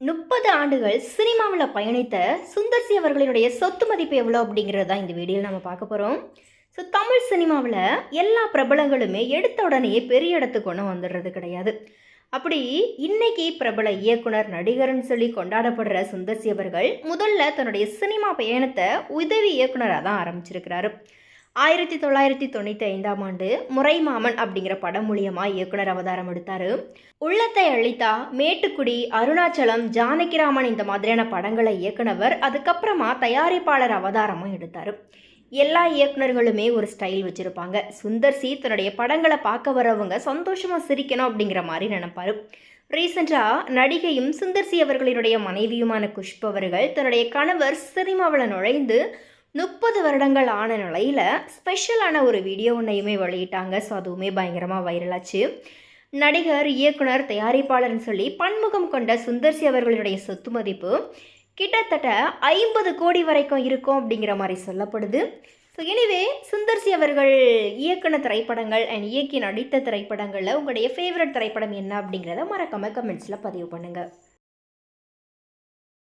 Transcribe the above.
முப்பது ஆண்டுகள் சினிமாவில் பயணித்த சுந்தர்சி அவர்களினுடைய சொத்து மதிப்பு எவ்வளோ அப்படிங்கிறது தான் இந்த வீடியோவில் நம்ம பார்க்க போகிறோம் ஸோ தமிழ் சினிமாவில் எல்லா பிரபலங்களுமே எடுத்த உடனே பெரிய இடத்துக்கு ஒன்றும் வந்துடுறது கிடையாது. அப்படி இன்னைக்கு பிரபல இயக்குனர் நடிகர்னு சொல்லி கொண்டாடப்படுற சுந்தர்சி அவர்கள் முதல்ல தன்னுடைய சினிமா பயணத்தை உதவி இயக்குனராக தான் ஆரம்பிச்சிருக்கிறாரு. ஆயிரத்தி தொள்ளாயிரத்தி தொண்ணூற்றி ஐந்தாம் ஆண்டு முறைமாமன் அப்படிங்கிற படம் மூலியமாக இயக்குனர் அவதாரம் எடுத்தார். உள்ளத்தை அழித்தா மேட்டுக்குடி அருணாச்சலம் ஜானகிராமன் இந்த மாதிரியான படங்களை இயக்குனவர். அதுக்கப்புறமா தயாரிப்பாளர் அவதாரமும் எடுத்தார். எல்லா இயக்குனர்களுமே ஒரு ஸ்டைல் வச்சுருப்பாங்க. சுந்தர் சி தன்னுடைய படங்களை பார்க்க வரவங்க சந்தோஷமாக சிரிக்கணும் அப்படிங்கிற மாதிரி நினைப்பாரு. ரீசெண்டாக நடிகையும் சுந்தர் சி அவர்களினுடைய மனைவியுமான குஷ்பவர்கள் தன்னுடைய கணவர் சினிமாவில் நுழைந்து முப்பது வருடங்கள் ஆன நிலையில் ஸ்பெஷலான ஒரு வீடியோ ஒன்றையுமே வெளியிட்டாங்க. ஸோ அதுவுமே பயங்கரமாக வைரலாச்சு நடிகர் இயக்குனர் தயாரிப்பாளர்னு சொல்லி பன்முகம் கொண்ட சுந்தர்சி அவர்களுடைய சொத்து மதிப்பு கிட்டத்தட்ட ஐம்பது கோடி வரைக்கும் இருக்கும் அப்படிங்கிற மாதிரி சொல்லப்படுது. ஸோ எனிவே சுந்தர்சி அவர்கள் இயக்குன திரைப்படங்கள் அண்ட் இயக்கி நடித்த திரைப்படங்களில் உங்களுடைய ஃபேவரட் திரைப்படம் என்ன அப்படிங்கிறத மறக்காமல் கமெண்ட்ஸில் பதிவு பண்ணுங்கள்